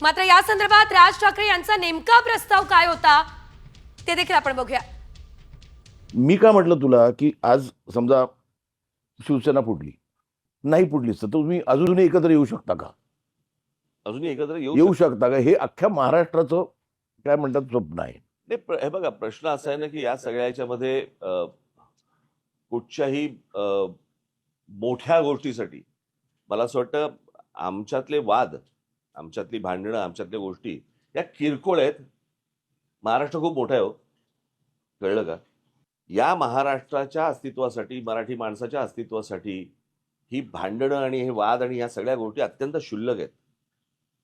मात्र या संदर्भात राज ठाकरे यांचा नेमका प्रस्ताव काय होता ते देखील आपण बघूया. मी काय म्हटलं तुला की आज समजा शिवसेना फुटली नाही फुटलीच तर तुम्ही अजूनही एकत्र येऊ शकता का? अजूनही एकत्र येऊ येऊ शकता का? हे अख्ख्या महाराष्ट्राचं काय म्हणतात स्वप्न आहे. नाही प्र- हे बघा प्रश्न असा आहे ना की या सगळ्या याच्यामध्ये अ, कुठच्याही अ, मोठ्या गोष्टीसाठी मला असं वाटतं आमच्यातले वाद आमच्यातली भांडणं आमच्यातल्या गोष्टी या किरकोळ आहेत. महाराष्ट्र खूप मोठा आहे हो. कळलं का? या महाराष्ट्राच्या अस्तित्वासाठी मराठी माणसाच्या अस्तित्वासाठी ही भांडणं आणि हे वाद आणि या सगळ्या गोष्टी अत्यंत क्षुल्लक आहेत.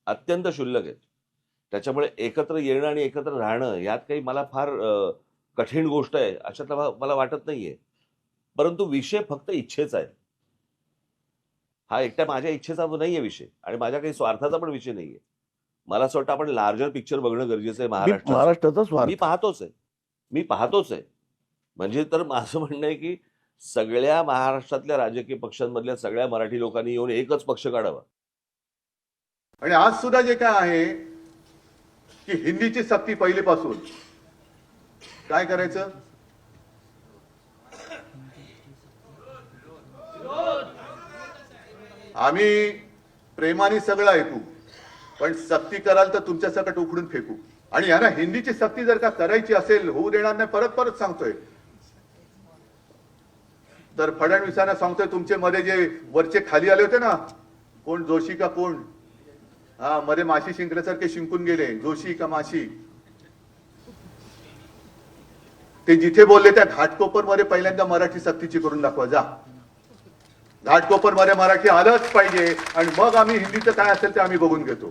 अत्यंत क्षुल्लक आहेत. त्याच्यामुळे एकत्र येणं आणि एकत्र राहणं यात काही मला फार कठीण गोष्ट आहे अशातला मला वाटत नाही आहे परंतु विषय फक्त इच्छेचा आहे. हा एकट्या माझ्या इच्छेचा नाहीये विषय आणि माझ्या काही स्वार्थाचा पण विषय नाहीये. मला असं वाटतं आपण लार्जर पिक्चर बघणं गरजेचं आहे मी महाराष्ट्रात महाराष्ट्राचा मी पाहतोच आहे. मी पाहतोच आहे. म्हणजे तर माझं म्हणणं आहे की सगळ्या महाराष्ट्रातल्या राजकीय पक्षांमधल्या सगळ्या मराठी लोकांनी येऊन एकच पक्ष काढावा. आणि आज सुद्धा जे काय आहे की हिंदीची सक्ती पहिलीपासून. काय करायचं? आम्ही प्रेमाने सगळं ऐकू पण सक्ती कराल तर तुमच्या सकट उखडून फेकू. आणि यांना हिंदीची सक्ती जर का करायची असेल होऊ देणार नाही परत परत सांगतोय. तर फडणवीसांना सांगतोय तुमचे मध्ये जे वरचे खाली आले होते ना कोण जोशी का कोण? हा मध्ये माशी शिंकल्यासारखे शिंकून गेले जोशी का माशी? ते जिथे बोलले त्या घाटकोपरमध्ये पहिल्यांदा मराठी सक्तीची करून दाखवा जा. घाटकोपरमध्ये मराठी आलंच पाहिजे. आणि मग आम्ही हिंदीचं काय असेल ते आम्ही बघून घेतो.